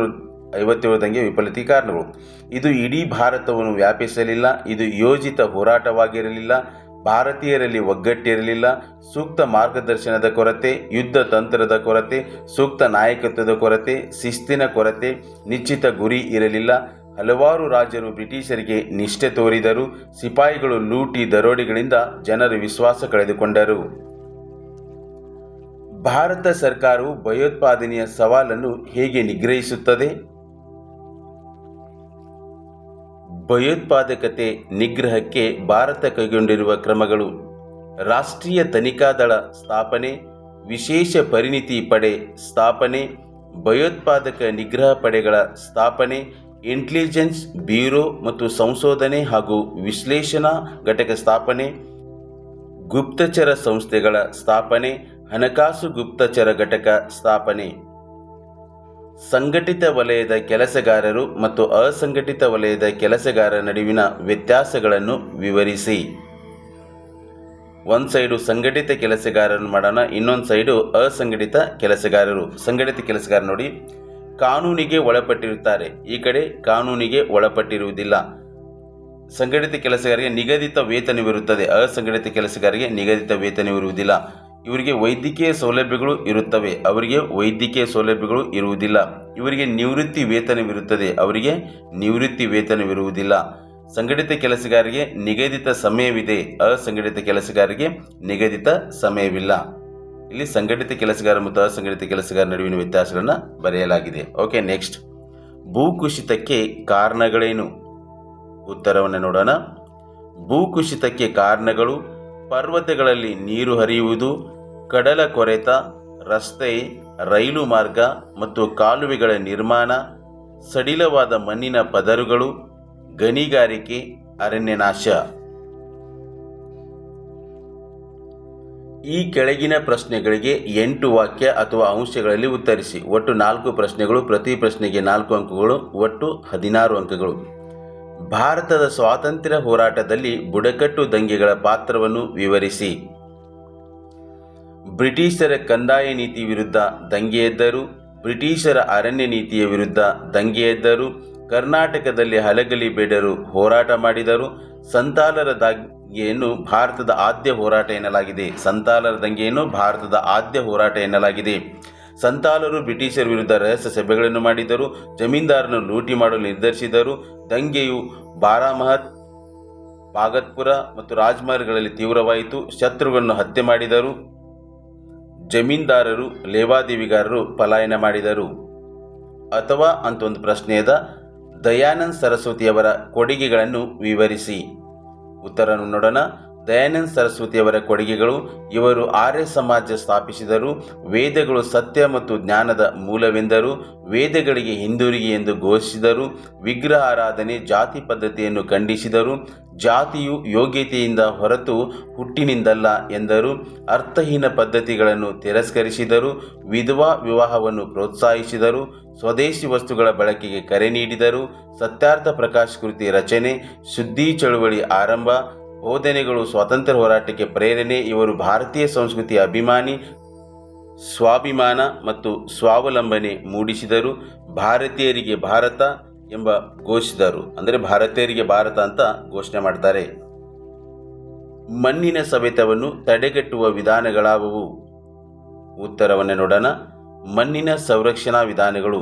ಐವತ್ತೇಳು ದಂಗೆ ವಿಫಲತೆ ಕಾರಣಗಳು. ಇದು ಇಡೀ ಭಾರತವನ್ನು ವ್ಯಾಪಿಸಲಿಲ್ಲ, ಇದು ಯೋಜಿತ ಹೋರಾಟವಾಗಿರಲಿಲ್ಲ, ಭಾರತೀಯರಲ್ಲಿ ಒಗ್ಗಟ್ಟಿರಲಿಲ್ಲ, ಸೂಕ್ತ ಮಾರ್ಗದರ್ಶನದ ಕೊರತೆ, ಯುದ್ಧ ತಂತ್ರದ ಕೊರತೆ, ಸೂಕ್ತ ನಾಯಕತ್ವದ ಕೊರತೆ, ಶಿಸ್ತಿನ ಕೊರತೆ, ನಿಶ್ಚಿತ ಗುರಿ ಇರಲಿಲ್ಲ ಹಲವಾರು ರಾಜರು ಬ್ರಿಟಿಷರಿಗೆ ನಿಷ್ಠೆ ತೋರಿದರು. ಸಿಪಾಯಿಗಳು ಲೂಟಿ ದರೋಡೆಗಳಿಂದ ಜನರು ವಿಶ್ವಾಸ ಕಳೆದುಕೊಂಡರು. ಭಾರತ ಸರ್ಕಾರವು ಭಯೋತ್ಪಾದನೆಯ ಸವಾಲನ್ನು ಹೇಗೆ ನಿಗ್ರಹಿಸುತ್ತದೆ? ಭಯೋತ್ಪಾದಕತೆ ನಿಗ್ರಹಕ್ಕೆ ಭಾರತ ಕೈಗೊಂಡಿರುವ ಕ್ರಮಗಳು ರಾಷ್ಟ್ರೀಯ ತನಿಖಾ ದಳ ಸ್ಥಾಪನೆ, ವಿಶೇಷ ಪರಿಣಿತಿ ಪಡೆ ಸ್ಥಾಪನೆ, ಭಯೋತ್ಪಾದಕ ನಿಗ್ರಹ ಪಡೆಗಳ ಸ್ಥಾಪನೆ ಇಂಟೆಲಿಜೆನ್ಸ್ ಬ್ಯೂರೋ ಮತ್ತು ಸಂಶೋಧನೆ ಹಾಗೂ ವಿಶ್ಲೇಷಣಾ ಘಟಕ ಸ್ಥಾಪನೆ, ಗುಪ್ತಚರ ಸಂಸ್ಥೆಗಳ ಸ್ಥಾಪನೆ, ಹಣಕಾಸು ಗುಪ್ತಚರ ಘಟಕ ಸ್ಥಾಪನೆ. ಸಂಘಟಿತ ವಲಯದ ಕೆಲಸಗಾರರು ಮತ್ತು ಅಸಂಘಟಿತ ವಲಯದ ಕೆಲಸಗಾರರ ನಡುವಿನ ವ್ಯತ್ಯಾಸಗಳನ್ನು ವಿವರಿಸಿ. ಒಂದು ಸೈಡು ಸಂಘಟಿತ ಕೆಲಸಗಾರರನ್ನು ಮಾಡೋಣ, ಇನ್ನೊಂದು ಸೈಡು ಅಸಂಘಟಿತ ಕೆಲಸಗಾರರು. ಸಂಘಟಿತ ಕೆಲಸಗಾರ ನೋಡಿ. ಕಾನೂನಿಗೆ ಒಳಪಟ್ಟಿರುತ್ತಾರೆ. ಈ ಕಡೆ ಕಾನೂನಿಗೆ ಒಳಪಟ್ಟಿರುವುದಿಲ್ಲ. ಸಂಘಟಿತ ಕೆಲಸಗಾರರಿಗೆ ನಿಗದಿತ ವೇತನವಿರುತ್ತದೆ. ಅಸಂಘಟಿತ ಕೆಲಸಗಾರರಿಗೆ ನಿಗದಿತ ವೇತನವಿರುವುದಿಲ್ಲ. ಇವರಿಗೆ ವೈದ್ಯಕೀಯ ಸೌಲಭ್ಯಗಳು ಇರುತ್ತವೆ. ಅವರಿಗೆ ವೈದ್ಯಕೀಯ ಸೌಲಭ್ಯಗಳು ಇರುವುದಿಲ್ಲ. ಇವರಿಗೆ ನಿವೃತ್ತಿ ವೇತನವಿರುತ್ತದೆ. ಅವರಿಗೆ ನಿವೃತ್ತಿ ವೇತನವಿರುವುದಿಲ್ಲ. ಸಂಘಟಿತ ಕೆಲಸಗಾರರಿಗೆ ನಿಗದಿತ ಸಮಯವಿದೆ. ಅಸಂಘಟಿತ ಕೆಲಸಗಾರರಿಗೆ ನಿಗದಿತ ಸಮಯವಿಲ್ಲ. ಇಲ್ಲಿ ಸಂಘಟಿತ ಕೆಲಸಗಾರ ಮತ್ತು ಅಸಂಘಟಿತ ಕೆಲಸಗಾರ ನಡುವಿನ ವ್ಯತ್ಯಾಸಗಳನ್ನು ಬರೆಯಲಾಗಿದೆ. ಓಕೆ ನೆಕ್ಸ್ಟ್ ಭೂಕುಸಿತಕ್ಕೆ ಕಾರಣಗಳೇನು? ಉತ್ತರವನ್ನು ನೋಡೋಣ. ಭೂಕುಸಿತಕ್ಕೆ ಕಾರಣಗಳು ಪರ್ವತಗಳಲ್ಲಿ ನೀರು ಹರಿಯುವುದು, ಕಡಲ ಕೊರೆತ, ರಸ್ತೆ, ರೈಲು ಮಾರ್ಗ ಮತ್ತು ಕಾಲುವೆಗಳ ನಿರ್ಮಾಣ, ಸಡಿಲವಾದ ಮಣ್ಣಿನ ಪದರುಗಳು, ಗಣಿಗಾರಿಕೆ, ಅರಣ್ಯನಾಶ. ಈ ಕೆಳಗಿನ ಪ್ರಶ್ನೆಗಳಿಗೆ ಎಂಟು ವಾಕ್ಯ ಅಥವಾ ಅಂಶಗಳಲ್ಲಿ ಉತ್ತರಿಸಿ. ಒಟ್ಟು ನಾಲ್ಕು ಪ್ರಶ್ನೆಗಳು, ಪ್ರತಿ ಪ್ರಶ್ನೆಗೆ ನಾಲ್ಕು ಅಂಕಗಳು, ಒಟ್ಟು ಹದಿನಾರು ಅಂಕಗಳು. ಭಾರತದ ಸ್ವಾತಂತ್ರ್ಯ ಹೋರಾಟದಲ್ಲಿ ಬುಡಕಟ್ಟು ದಂಗೆಗಳ ಪಾತ್ರವನ್ನು ವಿವರಿಸಿ. ಬ್ರಿಟಿಷರ ಕಂದಾಯ ನೀತಿ ವಿರುದ್ಧ ದಂಗೆ ಎದ್ದರು. ಬ್ರಿಟಿಷರ ಅರಣ್ಯ ನೀತಿಯ ವಿರುದ್ಧ ದಂಗೆ ಎದ್ದರು. ಕರ್ನಾಟಕದಲ್ಲಿ ಹಲಗಲಿ ಬೇಡರು ಹೋರಾಟ ಮಾಡಿದರು. ಸಂತಾಲರ ದಂಗೆಯನ್ನು ಭಾರತದ ಆದ್ಯ ಹೋರಾಟ ಎನ್ನಲಾಗಿದೆ. ಸಂತಾಲರ ದಂಗೆಯನ್ನು ಭಾರತದ ಆದ್ಯ ಹೋರಾಟ ಎನ್ನಲಾಗಿದೆ. ಸಂತಾಲರು ಬ್ರಿಟಿಷರ ವಿರುದ್ಧ ರಹಸ್ಯ ಸಭೆಗಳನ್ನು ಮಾಡಿದರು ಜಮೀನ್ದಾರನ್ನು ಲೂಟಿ ಮಾಡಲು ನಿರ್ಧರಿಸಿದರು ದಂಗೆಯು ಬಾರಾಮಹತ್ ಭಾಗತ್ಪುರ ಮತ್ತು ರಾಜ್ಮಾರ್ಗಗಳಲ್ಲಿ ತೀವ್ರವಾಯಿತು. ಶತ್ರುಗಳನ್ನು ಹತ್ಯೆ ಮಾಡಿದರು. ಜಮೀನ್ದಾರರು, ಲೇವಾದೇವಿಗಾರರು ಪಲಾಯನ ಮಾಡಿದರು. ಅಥವಾ ಅಂತ ಒಂದು ಪ್ರಶ್ನೆಯದ, ದಯಾನಂದ್ ಸರಸ್ವತಿಯವರ ಕೊಡುಗೆಗಳನ್ನು ವಿವರಿಸಿ. ಉತ್ತರವನ್ನು ನೋಡೋಣ ದಯಾನಂದ್ ಸರಸ್ವತಿಯವರ ಕೊಡುಗೆಗಳು ಇವರು ಆರ್ಯ ಸಮಾಜ ಸ್ಥಾಪಿಸಿದರು. ವೇದಗಳು ಸತ್ಯ ಮತ್ತು ಜ್ಞಾನದ ಮೂಲವೆಂದರು. ವೇದಗಳಿಗೆ ಹಿಂದಿರುಗಿ ಎಂದು ಘೋಷಿಸಿದರು. ವಿಗ್ರಹ ಆರಾಧನೆ ಜಾತಿ ಪದ್ಧತಿಯನ್ನು ಖಂಡಿಸಿದರು. ಜಾತಿಯು ಯೋಗ್ಯತೆಯಿಂದ ಹೊರತು ಹುಟ್ಟಿನಿಂದಲ್ಲ ಎಂದರು. ಅರ್ಥಹೀನ ಪದ್ಧತಿಗಳನ್ನು ತಿರಸ್ಕರಿಸಿದರು. ವಿಧವಾ ವಿವಾಹವನ್ನು ಪ್ರೋತ್ಸಾಹಿಸಿದರು. ಸ್ವದೇಶಿ ವಸ್ತುಗಳ ಬಳಕೆಗೆ ಕರೆ ನೀಡಿದರು. ಸತ್ಯಾರ್ಥ ಪ್ರಕಾಶ್ ಕೃತಿ ರಚನೆ, ಶುದ್ಧಿ ಚಳುವಳಿ ಆರಂಭ ಬೋಧನೆಗಳು ಸ್ವಾತಂತ್ರ್ಯ ಹೋರಾಟಕ್ಕೆ ಪ್ರೇರಣೆ, ಇವರು ಭಾರತೀಯ ಸಂಸ್ಕೃತಿಯ ಅಭಿಮಾನಿ, ಸ್ವಾಭಿಮಾನ ಮತ್ತು ಸ್ವಾವಲಂಬನೆ ಮೂಡಿಸಿದರು. ಭಾರತೀಯರಿಗೆ ಭಾರತ ಎಂಬ ಘೋಷಿಸಿದರು. ಅಂದರೆ ಭಾರತೀಯರಿಗೆ ಭಾರತ ಅಂತ ಘೋಷಣೆ ಮಾಡ್ತಾರೆ. ಮಣ್ಣಿನ ಸವೆತವನ್ನು ತಡೆಗಟ್ಟುವ ವಿಧಾನಗಳಾವುವು? ಉತ್ತರವನ್ನು ನೋಡೋಣ. ಮಣ್ಣಿನ ಸಂರಕ್ಷಣಾ ವಿಧಾನಗಳು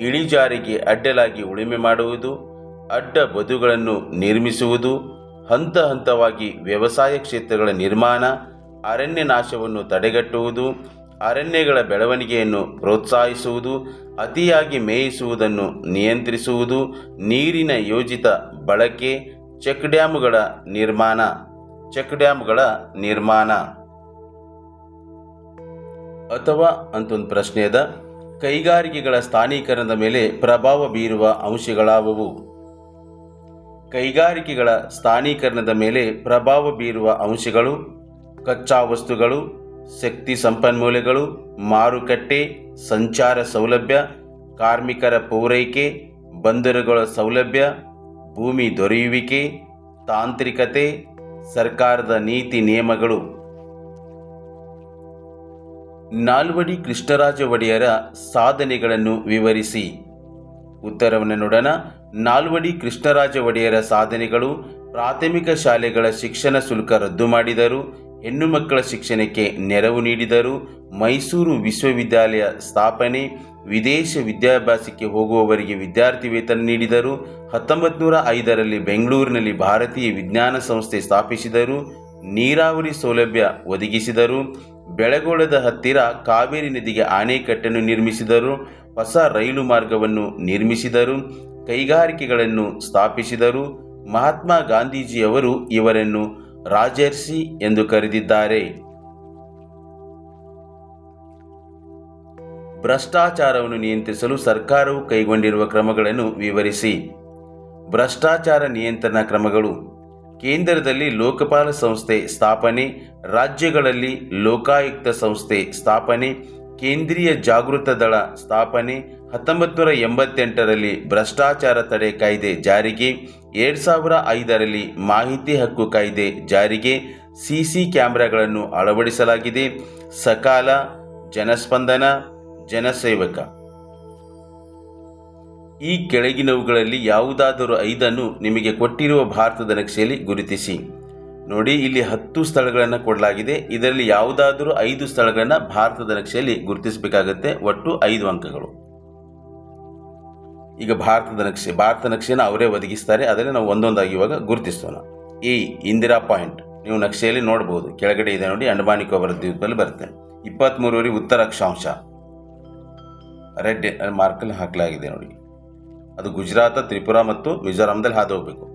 ಇಳಿಜಾರಿಗೆ ಅಡ್ಡಲಾಗಿ ಉಳುಮೆ ಮಾಡುವುದು, ಅಡ್ಡ ಬದುಗಳನ್ನು ನಿರ್ಮಿಸುವುದು ಹಂತ ಹಂತವಾಗಿ ವ್ಯವಸಾಯ ಕ್ಷೇತ್ರಗಳ ನಿರ್ಮಾಣ, ಅರಣ್ಯ ನಾಶವನ್ನು ತಡೆಗಟ್ಟುವುದು, ಅರಣ್ಯಗಳ ಬೆಳವಣಿಗೆಯನ್ನು ಪ್ರೋತ್ಸಾಹಿಸುವುದು, ಅತಿಯಾಗಿ ಮೇಯಿಸುವುದನ್ನು ನಿಯಂತ್ರಿಸುವುದು, ನೀರಿನ ಯೋಜಿತ ಬಳಕೆ, ಚೆಕ್ ಡ್ಯಾಮ್ಗಳ ನಿರ್ಮಾಣ, ಚೆಕ್ ಡ್ಯಾಮ್ಗಳ ನಿರ್ಮಾಣ. ಅಥವಾ ಅಂತೊಂದು ಪ್ರಶ್ನೆ ಅದ, ಕೈಗಾರಿಕೆಗಳ ಸ್ಥಾನೀಕರಣದ ಮೇಲೆ ಪ್ರಭಾವ ಬೀರುವ ಅಂಶಗಳಾವುವು? ಕೈಗಾರಿಕೆಗಳ ಸ್ಥಾನೀಕರಣದ ಮೇಲೆ ಪ್ರಭಾವ ಬೀರುವ ಅಂಶಗಳು, ಕಚ್ಚಾ ವಸ್ತುಗಳು, ಶಕ್ತಿ ಸಂಪನ್ಮೂಲಗಳು, ಮಾರುಕಟ್ಟೆ, ಸಂಚಾರ ಸೌಲಭ್ಯ, ಕಾರ್ಮಿಕರ ಪೂರೈಕೆ, ಬಂದರುಗಳ ಸೌಲಭ್ಯ, ಭೂಮಿ ದೊರೆಯುವಿಕೆ, ತಾಂತ್ರಿಕತೆ, ಸರ್ಕಾರದ ನೀತಿ ನಿಯಮಗಳು. ನಾಲ್ವಡಿ ಕೃಷ್ಣರಾಜ ಒಡೆಯರ ಸಾಧನೆಗಳನ್ನು ವಿವರಿಸಿ. ಉತ್ತರವನ್ನು ನೋಡೋಣ. ನಾಲ್ವಡಿ ಕೃಷ್ಣರಾಜ ಒಡೆಯರ ಸಾಧನೆಗಳು ಪ್ರಾಥಮಿಕ ಶಾಲೆಗಳ ಶಿಕ್ಷಣ ಶುಲ್ಕ ರದ್ದು ಮಾಡಿದರು. ಹೆಣ್ಣು ಮಕ್ಕಳ ಶಿಕ್ಷಣಕ್ಕೆ ನೆರವು ನೀಡಿದರು. ಮೈಸೂರು ವಿಶ್ವವಿದ್ಯಾಲಯ ಸ್ಥಾಪನೆ, ವಿದೇಶ ವಿದ್ಯಾಭ್ಯಾಸಕ್ಕೆ ಹೋಗುವವರಿಗೆ ವಿದ್ಯಾರ್ಥಿ ವೇತನ ನೀಡಿದರು. ಹತ್ತೊಂಬತ್ತು ನೂರ ಐದರಲ್ಲಿ ಬೆಂಗಳೂರಿನಲ್ಲಿ ಭಾರತೀಯ ವಿಜ್ಞಾನ ಸಂಸ್ಥೆ ಸ್ಥಾಪಿಸಿದರು. ನೀರಾವರಿ ಸೌಲಭ್ಯ ಒದಗಿಸಿದರು. ಬೆಳಗೊಳದ ಹತ್ತಿರ ಕಾವೇರಿ ನದಿಗೆ ಆಣೆಕಟ್ಟನ್ನು ನಿರ್ಮಿಸಿದರು. ಹೊಸ ರೈಲು ಮಾರ್ಗವನ್ನು ನಿರ್ಮಿಸಿದರು. ಕೈಗಾರಿಕೆಗಳನ್ನು ಸ್ಥಾಪಿಸಿದರು ಮಹಾತ್ಮ ಗಾಂಧೀಜಿಯವರು ಇವರನ್ನು ರಾಜರ್ಷಿ ಎಂದು ಕರೆದಿದ್ದಾರೆ. ಭ್ರಷ್ಟಾಚಾರವನ್ನು ನಿಯಂತ್ರಿಸಲು ಸರ್ಕಾರವು ಕೈಗೊಂಡಿರುವ ಕ್ರಮಗಳನ್ನು ವಿವರಿಸಿ. ಭ್ರಷ್ಟಾಚಾರ ನಿಯಂತ್ರಣ ಕ್ರಮಗಳು ಕೇಂದ್ರದಲ್ಲಿ ಲೋಕಪಾಲ ಸಂಸ್ಥೆ ಸ್ಥಾಪನೆ, ರಾಜ್ಯಗಳಲ್ಲಿ ಲೋಕಾಯುಕ್ತ ಸಂಸ್ಥೆ ಸ್ಥಾಪನೆ, ಕೇಂದ್ರೀಯ ಜಾಗೃತ ದಳ ಸ್ಥಾಪನೆ ಹತ್ತೊಂಬತ್ತು ನೂರ ಎಂಬತ್ತೆಂಟರಲ್ಲಿ ಭ್ರಷ್ಟಾಚಾರ ತಡೆ ಕಾಯ್ದೆ ಜಾರಿಗೆ, ಎರಡು ಸಾವಿರ ಐದರಲ್ಲಿ ಮಾಹಿತಿ ಹಕ್ಕು ಕಾಯ್ದೆ ಜಾರಿಗೆ ಸಿಸಿ ಕ್ಯಾಮ್ರಾಗಳನ್ನು ಅಳವಡಿಸಲಾಗಿದೆ. ಸಕಾಲ, ಜನಸ್ಪಂದನ, ಜನಸೇವಕ. ಈ ಕೆಳಗಿನವುಗಳಲ್ಲಿ ಯಾವುದಾದರೂ ಐದನ್ನು ನಿಮಗೆ ಕೊಟ್ಟಿರುವ ಭಾರತದ ನಕ್ಷೆಯಲ್ಲಿ ಗುರುತಿಸಿ. ನೋಡಿ, ಇಲ್ಲಿ ಹತ್ತು ಸ್ಥಳಗಳನ್ನು ಕೊಡಲಾಗಿದೆ. ಇದರಲ್ಲಿ ಯಾವುದಾದರೂ ಐದು ಸ್ಥಳಗಳನ್ನು ಭಾರತದ ನಕ್ಷೆಯಲ್ಲಿ ಗುರುತಿಸಬೇಕಾಗತ್ತೆ. ಒಟ್ಟು ಐದು ಅಂಕಗಳು. ಈಗ ಭಾರತದ ನಕ್ಷೆ ಭಾರತ ನಕ್ಷೆನ ಅವರೇ ಒದಗಿಸ್ತಾರೆ. ಅದರಲ್ಲಿ ನಾವು ಒಂದೊಂದಾಗಿ ಇವಾಗ ಗುರುತಿಸೋಣ. ಈ ಇಂದಿರಾ ಪಾಯಿಂಟ್, ನೀವು ನಕ್ಷೆಯಲ್ಲಿ ನೋಡಬಹುದು ಕೆಳಗಡೆ ಇದೆ ನೋಡಿ ಅಂಡಮಾನ್ ದ್ವೀಪದಲ್ಲಿ ಬರುತ್ತೆ. ಇಪ್ಪತ್ತ್ಮೂರವರೆ ಉತ್ತರ ಅಕ್ಷಾಂಶ ರೆಡ್ ಮಾರ್ಕಲ್ಲಿ ಹಾಕಲಾಗಿದೆ ನೋಡಿ. ಅದು ಗುಜರಾತ್, ತ್ರಿಪುರ ಮತ್ತು ಮಿಜೋರಾಂದಲ್ಲಿ ಹಾದು ಹೋಗಬೇಕು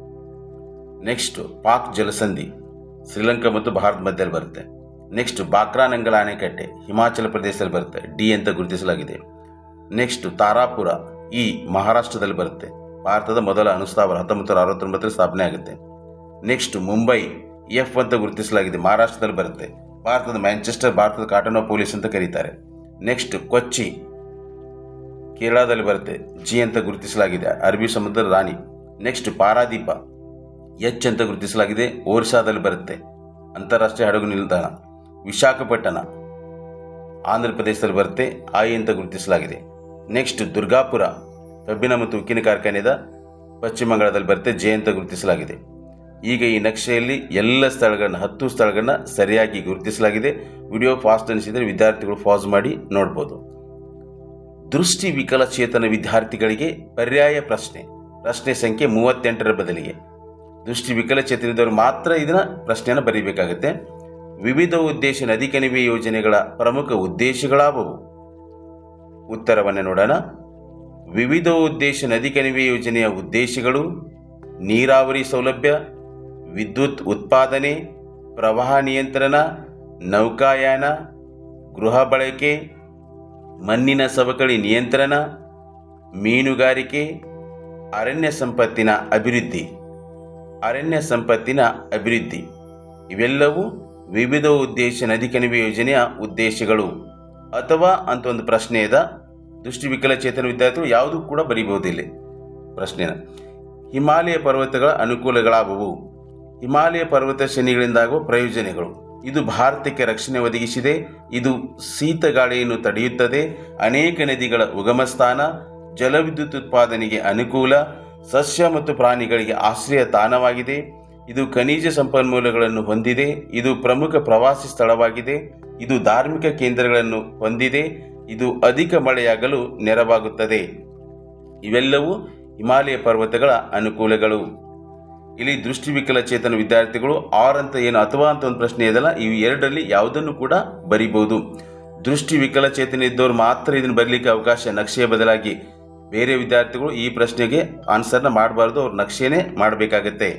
ನೆಕ್ಸ್ಟ್, ಪಾಕ್ ಜಲಸಂಧಿ. ಶ್ರೀಲಂಕಾ ಮತ್ತು ಭಾರತ ಮಧ್ಯದಲ್ಲಿ ಬರುತ್ತೆ. ನೆಕ್ಸ್ಟ್ ಬಾಕ್ರಾನಂಗಲ ಅಣೆಕಟ್ಟೆ ಹಿಮಾಚಲ ಪ್ರದೇಶದಲ್ಲಿ ಬರುತ್ತೆ. ಡಿ ಅಂತ ಗುರುತಿಸಲಾಗಿದೆ. ನೆಕ್ಸ್ಟ್, ತಾರಾಪುರ. ಇ ಮಹಾರಾಷ್ಟ್ರದಲ್ಲಿ ಬರುತ್ತೆ. ಭಾರತದ ಮೊದಲ ಅನುಸ್ಥಾವರ ಹತ್ತೊಂಬತ್ತು ನೂರ ಸ್ಥಾಪನೆ ಆಗುತ್ತೆ. ನೆಕ್ಸ್ಟ್ ಮುಂಬೈ ಎಫ್ ಅಂತ ಗುರುತಿಸಲಾಗಿದೆ, ಮಹಾರಾಷ್ಟ್ರದಲ್ಲಿ ಬರುತ್ತೆ. ಭಾರತದ ಮ್ಯಾಂಚೆಸ್ಟರ್, ಭಾರತದ ಕಾಟನೋ ಪೊಲೀಸ್ ಅಂತ ಕರೀತಾರೆ. ನೆಕ್ಸ್ಟ್ ಕೊಚ್ಚಿ, ಕೇರಳದಲ್ಲಿ ಬರುತ್ತೆ. ಜಿ ಅಂತ ಗುರುತಿಸಲಾಗಿದೆ ಅರಬಿ ಸಮುದ್ರ ರಾಣಿ. ನೆಕ್ಸ್ಟ್ ಪಾರಾದೀಪ, ಎಚ್ ಅಂತ ಗುರುತಿಸಲಾಗಿದೆ, ಒರಿಸ್ಸಾದಲ್ಲಿ ಬರುತ್ತೆ. ಅಂತಾರಾಷ್ಟ್ರೀಯ ಹಡಗು ನಿಲ್ದಾಣ. ವಿಶಾಖಪಟ್ಟಣ ಆಂಧ್ರ ಪ್ರದೇಶದಲ್ಲಿ ಬರುತ್ತೆ, ಐ ಅಂತ ಗುರುತಿಸಲಾಗಿದೆ. ನೆಕ್ಸ್ಟ್ ದುರ್ಗಾಪುರ ಕಬ್ಬಿನ ಮತ್ತು ಉಕ್ಕಿನ ಕಾರ್ಖಾನೆದ ಪಶ್ಚಿಮ ಬಂಗಾಳದಲ್ಲಿ ಬರುತ್ತೆ ಜೆ ಅಂತ ಗುರುತಿಸಲಾಗಿದೆ. ಈಗ ಈ ನಕ್ಷೆಯಲ್ಲಿ ಎಲ್ಲ ಸ್ಥಳಗಳನ್ನ, ಹತ್ತು ಸ್ಥಳಗಳನ್ನ ಸರಿಯಾಗಿ ಗುರುತಿಸಲಾಗಿದೆ. ವಿಡಿಯೋ ಫಾಸ್ಟ್ ಅನಿಸಿದರೆ ವಿದ್ಯಾರ್ಥಿಗಳು ಪಾಸ್ ಮಾಡಿ ನೋಡ್ಬೋದು. ದೃಷ್ಟಿ ವಿಕಲಚೇತನ ವಿದ್ಯಾರ್ಥಿಗಳಿಗೆ ಪರ್ಯಾಯ ಪ್ರಶ್ನೆ. ಪ್ರಶ್ನೆ ಸಂಖ್ಯೆ ಮೂವತ್ತೆಂಟರ ಬದಲಿಗೆ. ದೃಷ್ಟಿ ವಿಕಲಚೇತನದವರು ಮಾತ್ರ ಇದನ್ನ ಪ್ರಶ್ನೆಯನ್ನು ಬರೀಬೇಕಾಗುತ್ತೆ. ವಿವಿಧ ಉದ್ದೇಶ ನದಿ ಕಣಿವೆ ಯೋಜನೆಗಳ ಪ್ರಮುಖ ಉದ್ದೇಶಗಳಾವುವು. ಉತ್ತರವನ್ನು ನೋಡೋಣ. ವಿವಿಧ ಉದ್ದೇಶ ನದಿ ಕಣಿವೆ ಯೋಜನೆಯ ಉದ್ದೇಶಗಳು, ನೀರಾವರಿ ಸೌಲಭ್ಯ, ವಿದ್ಯುತ್ ಉತ್ಪಾದನೆ, ಪ್ರವಾಹ ನಿಯಂತ್ರಣ, ನೌಕಾಯಾನ, ಗೃಹ ಬಳಕೆ, ಮಣ್ಣಿನ ಸವಕಳಿ ನಿಯಂತ್ರಣ, ಮೀನುಗಾರಿಕೆ, ಅರಣ್ಯ ಸಂಪತ್ತಿನ ಅಭಿವೃದ್ಧಿ. ಅರಣ್ಯ ಸಂಪತ್ತಿನ ಅಭಿವೃದ್ಧಿ. ಇವೆಲ್ಲವೂ ವಿವಿಧ ಉದ್ದೇಶ ನದಿ ಕಣಿವೆ ಯೋಜನೆಯ ಉದ್ದೇಶಗಳು. ಅಥವಾ ಅಂತ ಒಂದು ಪ್ರಶ್ನೆ ಇದೆ. ದೃಷ್ಟಿ ವಿಕಲಚೇತನ ವಿದ್ಯಾರ್ಥಿಗಳು ಯಾವುದೂ ಕೂಡ ಬರೀಬಹುದು ಇಲ್ಲಿ ಪ್ರಶ್ನೆನ ಹಿಮಾಲಯ ಪರ್ವತಗಳ ಅನುಕೂಲಗಳಾಗುವು ಹಿಮಾಲಯ ಪರ್ವತ ಶ್ರೇಣಿಗಳಿಂದಾಗುವ ಪ್ರಯೋಜನಗಳು. ಇದು ಭಾರತಕ್ಕೆ ರಕ್ಷಣೆ ಒದಗಿಸಿದೆ. ಇದು ಶೀತ ಗಾಳಿಯನ್ನು ತಡೆಯುತ್ತದೆ. ಅನೇಕ ನದಿಗಳ ಉಗಮ ಸ್ಥಾನ ಜಲವಿದ್ಯುತ್ ಉತ್ಪಾದನೆಗೆ ಅನುಕೂಲ, ಸಸ್ಯ ಮತ್ತು ಪ್ರಾಣಿಗಳಿಗೆ ಆಶ್ರಯ ತಾಣವಾಗಿದೆ. ಇದು ಖನಿಜ ಸಂಪನ್ಮೂಲಗಳನ್ನು ಹೊಂದಿದೆ, ಇದು ಪ್ರಮುಖ ಪ್ರವಾಸಿ ಸ್ಥಳವಾಗಿದೆ, ಇದು ಧಾರ್ಮಿಕ ಕೇಂದ್ರಗಳನ್ನು ಹೊಂದಿದೆ, ಇದು ಅಧಿಕ ಮಳೆಯಾಗಲು ನೆರವಾಗುತ್ತದೆ. ಇವೆಲ್ಲವೂ ಹಿಮಾಲಯ ಪರ್ವತಗಳ ಅನುಕೂಲಗಳು. ಇಲ್ಲಿ ದೃಷ್ಟಿ ವಿಕಲಚೇತನ ವಿದ್ಯಾರ್ಥಿಗಳು ಆರ್ ಅಂತ ಏನು ಅಥವಾ ಅಂತ ಒಂದು ಪ್ರಶ್ನೆ ಇದೆಯಲ್ಲ ಇವು ಎರಡರಲ್ಲಿ ಯಾವುದನ್ನು ಕೂಡ ಬರಿಬೋದು ದೃಷ್ಟಿ ವಿಕಲಚೇತನ ಇದ್ದವರು ಮಾತ್ರ ಇದನ್ನು ಬರಲಿಕ್ಕೆ ಅವಕಾಶ, ನಕ್ಷೆಯ ಬದಲಾಗಿ. ಬೇರೆ ವಿದ್ಯಾರ್ಥಿಗಳು ಈ ಪ್ರಶ್ನೆಗೆ ಆನ್ಸರ್ನ ಮಾಡಬಾರ್ದು, ಅವ್ರು ನಕ್ಷೆನೇ ಮಾಡಬೇಕಾಗತ್ತೆ.